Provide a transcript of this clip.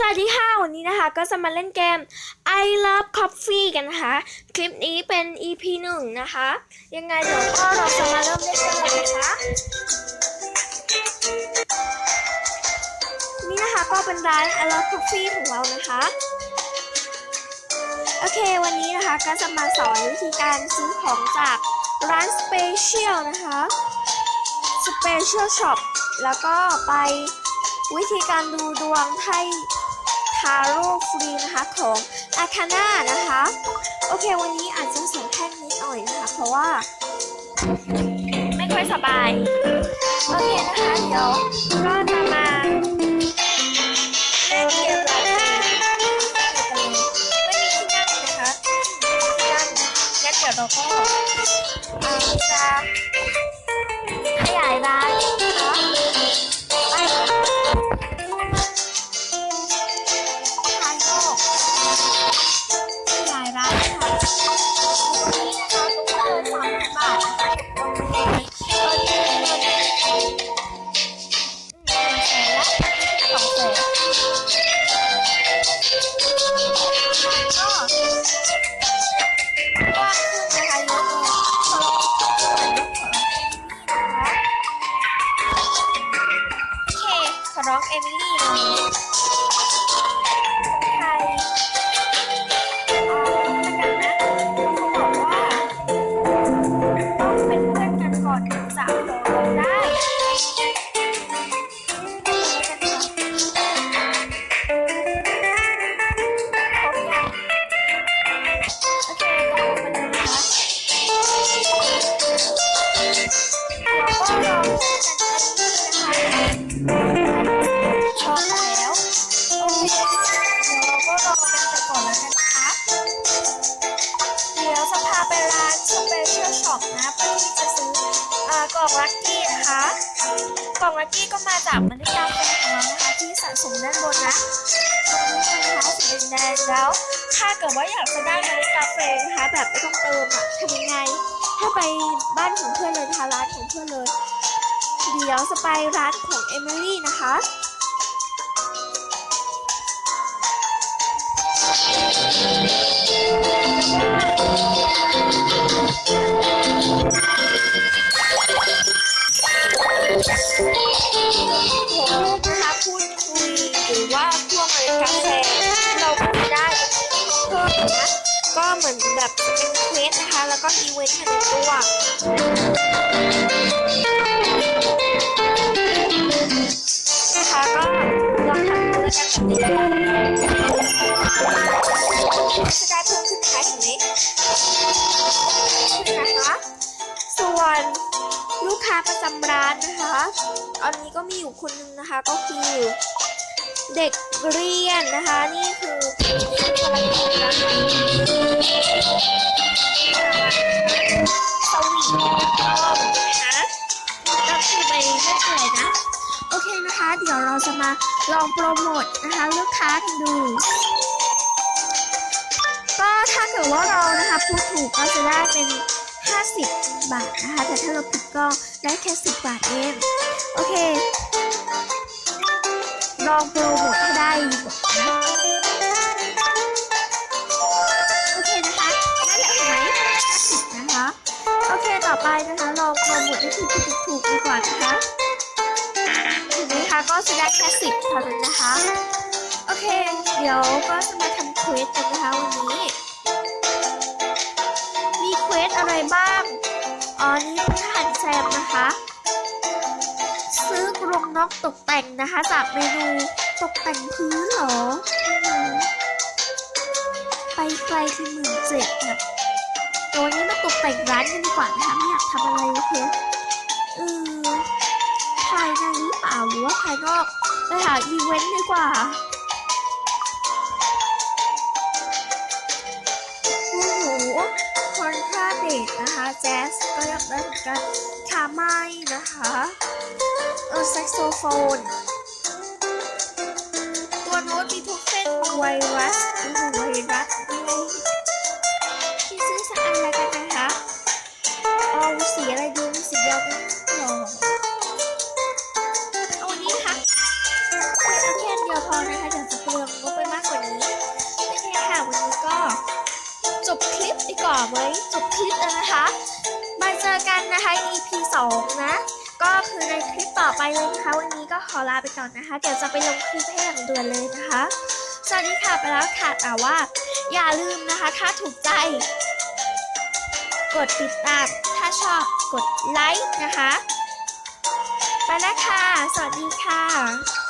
สวัสดีค่ะ วันนี้นะคะก็จะมาเล่นเกม I Love Coffee กันนะคะ คลิปนี้เป็น EP หนึ่งนะคะ ยังไงเดี๋ยวก็เราจะมาเริ่มเล่นกันเลยนะคะนี่นะคะก็เป็นร้าน I Love Coffee ของเรานะคะ โอเควันนี้นะคะก็จะมาสอนวิธีการซื้อของจากร้าน Special นะคะ Special Shop แล้วก็ไปวิธีการดูดวงไพ่ ทาโรฟรีนะคะของอาคาน่านะคะ โอเควันนี้อาจจะเสียงแค่นิดหน่อยนะคะ เพราะว่า ไม่ค่อยสบาย โอเคนะคะ เดี๋ยวก็ พาไปร้านสเปเชียลช็อปนะเพื่อที่จะซื้ออ่อกล่องลัคกี้นะคะกล่องลัคกี้ก็มาจากมล็ดกาแฟของเรานะคะที่สะสมด้านบนนะตรงนี้นะคะสีแดงแล้ว ถ้าเกิดว่าอยากจะได้เมล็ดกาแฟนะคะแบบไม่ต้องเติมอะทำยังไงให้ไปบ้านของเพื่อนเลยนะคะร้านของเพื่อนเลยเดี๋ยวจะไปร้านของเอมิลี่นะคะ ผมนะคะพูดคุยหรือว่าพวกเมล็ดกาแฟเราก็ได้เพิ่มนะ ก็เหมือนแบบเป็นเควสนะคะ แล้วก็อีเวนต์ในตัวนะคะก็ลองทำดูแล้วกันแบบนี้ ลูกค้าประจำร้านนะคะ ตอนนี้ก็มีอยู่คนหนึ่งนะคะก็คือเด็กเรียนนะคะ นี่คือกำลังทำงานสวีทนะคะก็คือไปเรื่อยๆนะ โอเคนะคะ เดี๋ยวเราจะมาลองโปรโมทนะคะ ลูกค้ากันดูก็ถ้าเกิดว่าเรานะคะพูดถูกก็จะได้เป็น 50 บาทนะคะ แต่ถ้าเราผิดก็ได้แค่ 10 บาทเอง โอเค ลองโปรโมทให้ได้ดีกว่านะโอเคนะคะนั่นแหละเห็นไหม50นะคะ โอเค ต่อไปนะคะลองโปรโมทให้ถูกถูกถูกดีกว่านะคะเห็นไหมคะก็จะได้แค่10เท่านั้นนะคะ โอเค เดี๋ยวก็จะมาทำเควสกันนะคะวันนี้ อะไรบ้างอ๋อนี่เป็นทหารแซมนะคะ ซื้อกรงนกตกแต่งนะคะจากเมนูตกแต่งพื้นเหรอ ไปไกลถึงหมื่นเจ็ดอะเดี๋ยววันนี้มาตกแต่งร้านกันดีกว่านะคะไม่อยากทำอะไรโอเคเออภายในหรือเปล่าหรือว่าภายนอกไปหาอีเวนต์ดีกว่า นะคะแจ๊สก็อยากได้เหมือนกันคาไมนะคะเออแซกโซโฟน ตัวโน้ตมีทุกเส้นไวรัสโอ้โหไวรัสด้วยที่ซื้อสักอันแล้วกันนะคะเอาสีอะไรดีสีเดียวกันหรอเอาอันนี้ค่ะเอาแค่อันเดียวพอนะคะเดี๋ยวจะเปลือง อไว้จบคลิปแล้วนะคะมาเจอกันนะคะ EP 2 นะ ก็คือในคลิปต่อไปเลยนะคะ วันนี้ก็ขอลาไปก่อนนะคะ เดี๋ยวจะไปลงคลิปให้อย่างด่วนเลยนะคะ สวัสดีค่ะไปแล้วค่ะแต่ว่า อย่าลืมนะคะ ถ้าถูกใจ กดติดตาม ถ้าชอบกดไลค์นะคะ ไปแล้วค่ะ สวัสดีค่ะ